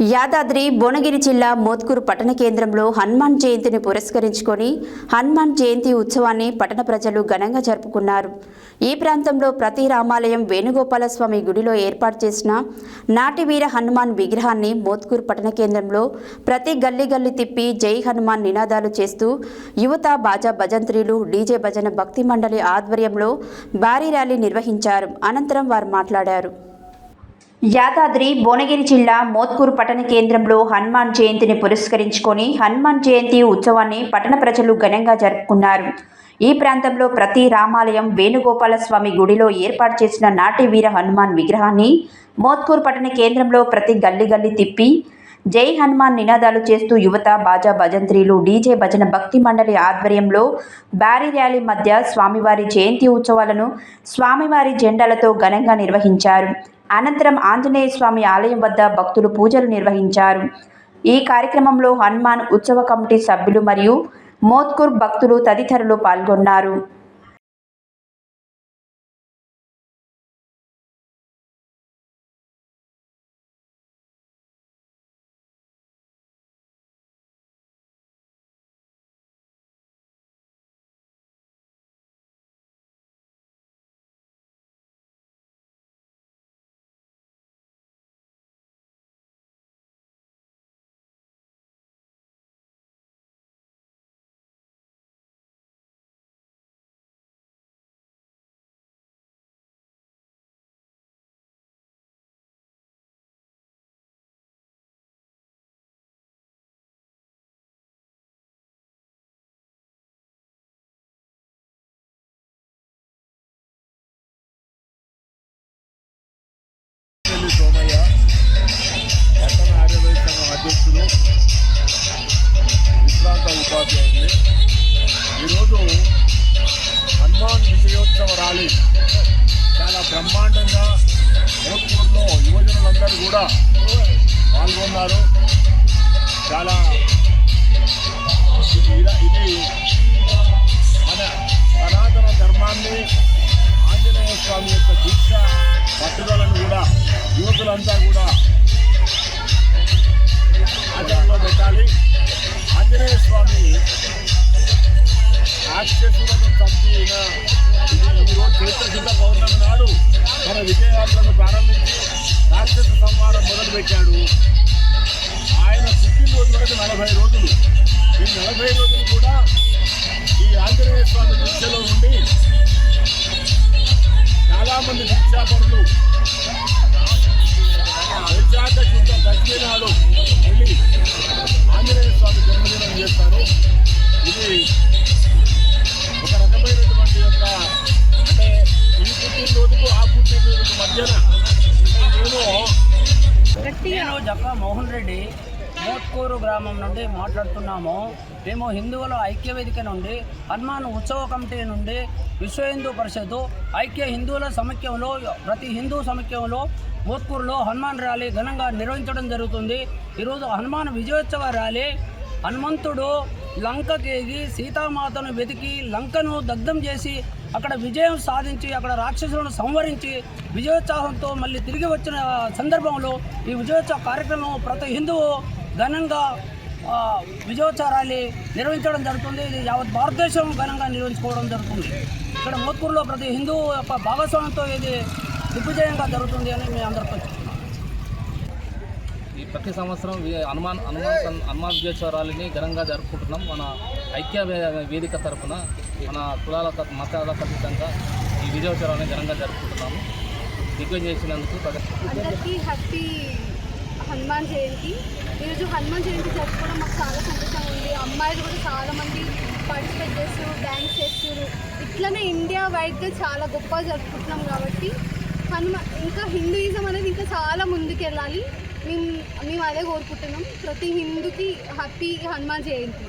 యాదాద్రి భువనగిరి జిల్లా మోత్కూరు పట్టణ కేంద్రంలో హనుమాన్ జయంతిని పురస్కరించుకొని హనుమాన్ జయంతి ఉత్సవాన్ని పట్టణ ప్రజలు ఘనంగా జరుపుకున్నారు. ఈ ప్రాంతంలో ప్రతి రామాలయం వేణుగోపాలస్వామి గుడిలో ఏర్పాటు చేసిన నాటివీర హనుమాన్ విగ్రహాన్ని మోత్కూరు పట్టణ కేంద్రంలో ప్రతి గల్లీ గల్లీ తిప్పి జై హనుమాన్ నినాదాలు చేస్తూ యువత బాజా భజంత్రీలు డీజే భజన భక్తి మండలి ఆధ్వర్యంలో భారీ ర్యాలీ నిర్వహించారు. అనంతరం వారు మాట్లాడారు. యాదాద్రి భువనగిరి జిల్లా మోత్కూరు పట్టణ కేంద్రంలో హనుమాన్ జయంతిని పురస్కరించుకొని హనుమాన్ జయంతి ఉత్సవాన్ని పట్టణ ప్రజలు ఘనంగా జరుపుకున్నారు. ఈ ప్రాంతంలో ప్రతి రామాలయం వేణుగోపాలస్వామి గుడిలో ఏర్పాటు చేసిన నాటి వీర హనుమాన్ విగ్రహాన్ని మోత్కూరు పట్టణ కేంద్రంలో ప్రతి గల్లి గల్లి తిప్పి జై హనుమాన్ నినాదాలు చేస్తూ యువత బాజా భజంత్రీలు డీజే భజన భక్తి మండలి ఆధ్వర్యంలో భారీ ర్యాలీ మధ్య స్వామివారి జయంతి ఉత్సవాలను స్వామివారి జెండాలతో ఘనంగా నిర్వహించారు. అనంతరం ఆంజనేయ స్వామి ఆలయం వద్ద భక్తులు పూజలు నిర్వహించారు. ఈ కార్యక్రమంలో హనుమాన్ ఉత్సవ కమిటీ సభ్యులు మరియు మోత్కూర్ భక్తులు తదితరులు పాల్గొన్నారు. పెళ్ళి సోమయ్య. పట్టణ ఆర్యవై సంఘం అధ్యక్షుడు. విశ్రాంత ఉపాధ్యాయులు ఈరోజు హనుమాన్ విజయోత్సవ ర్యాలీ చాలా బ్రహ్మాండంగా మోత్పూర్లో యువజనులందరూ కూడా పాల్గొన్నారు. యువకులంతా కూడా ఆచరణలో పెట్టాలి. ఆంజనేయ స్వామి రాక్షసులను చంపిన ఇది ఈరోజు చైత్ర పౌర్ణమి నాడు మన విజయయాత్రను ప్రారంభించి రాక్షస సంహారం మొదలుపెట్టాడు. ఆయన పుట్టినరోజు వరకు నలభై రోజులు. ఈ నలభై రోజులు కూడా ఈ ఆంజనేయ స్వామి దీక్షలో ఉండి చాలామంది దీక్షాపరులు నేను జక్క మోహన్ రెడ్డి మోట్కూరు గ్రామం నుండి మాట్లాడుతున్నాము. మేము హిందువుల ఐక్య వేదిక నుండి హనుమాన్ ఉత్సవ కమిటీ నుండి విశ్వ హిందూ పరిషత్తు ఐక్య హిందువుల సమైక్యంలో ప్రతి హిందూ సమైక్యంలో మోత్కూరులో హనుమాన్ ర్యాలీ ఘనంగా నిర్వహించడం జరుగుతుంది. ఈరోజు హనుమాన్ విజయోత్సవ ర్యాలీ. హనుమంతుడు లంకకేగి సీతామాతను వెతికి లంకను దగ్ధం చేసి అక్కడ విజయం సాధించి అక్కడ రాక్షసులను సంవరించి విజయోత్సాహంతో మళ్ళీ తిరిగి వచ్చిన సందర్భంలో ఈ విజయోత్సవ కార్యక్రమం ప్రతి హిందువు ఘనంగా ఆ, నిర్వహించడం జరుగుతుంది. ఇది యావత్ భారతదేశం ఘనంగా నిర్వహించుకోవడం జరుగుతుంది. ఇక్కడ మోత్కూరులో ప్రతి హిందువు యొక్క భాగస్వామ్యంతో ఇది దిగ్విజయంగా జరుగుతుంది అని మేము అందరితో ఈ ప్రతి సంవత్సరం హనుమాన్ హనుమాన్ హనుమాన్ విజయోత్సవ ర్యాలీని ఘనంగా జరుపుకుంటున్నాం. మన ఐక్య వేదిక తరఫున మన కులాల మతాల ఖచ్చితంగా ఈ విజయోత్సవాన్ని ఘనంగా జరుపుకుంటున్నాము. దిగ్విజయం చేసినందుకు అందరికీ హ్యాపీ హనుమాన్ జయంతి. ఈరోజు హనుమాన్ జయంతి జరుపుకోవడం మాకు చాలా సంతోషంగా ఉంది. అమ్మాయిలు కూడా చాలామంది పార్టిసిపేట్ చేస్తారు డ్యాన్స్ చేస్తారు ఇట్లనే ఇండియా వైడ్గా చాలా గొప్ప జరుపుకుంటున్నాం కాబట్టి హనుమా ఇంకా హిందూయిజం అనేది ఇంకా చాలా ముందుకెళ్ళాలి. మేము మేము అదే కోరుకుంటున్నాం. ప్రతి హిందూకి హ్యాపీ హనుమాన్ జయంతి.